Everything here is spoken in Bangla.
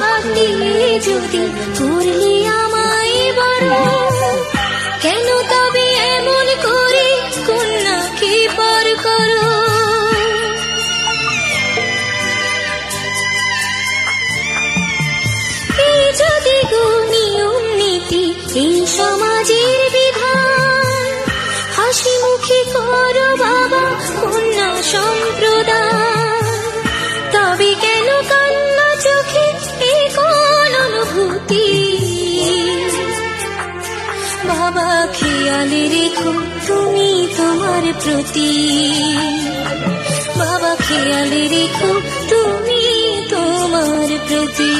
হাত দিয়ে যদি করলি করো বাবা তবে কেন কান্না চোখে এই বাবা, খেয়াল রেখো, তুমি তোমার প্রতি। বাবা, খেয়াল রেখো, তুমি তোমার প্রতি।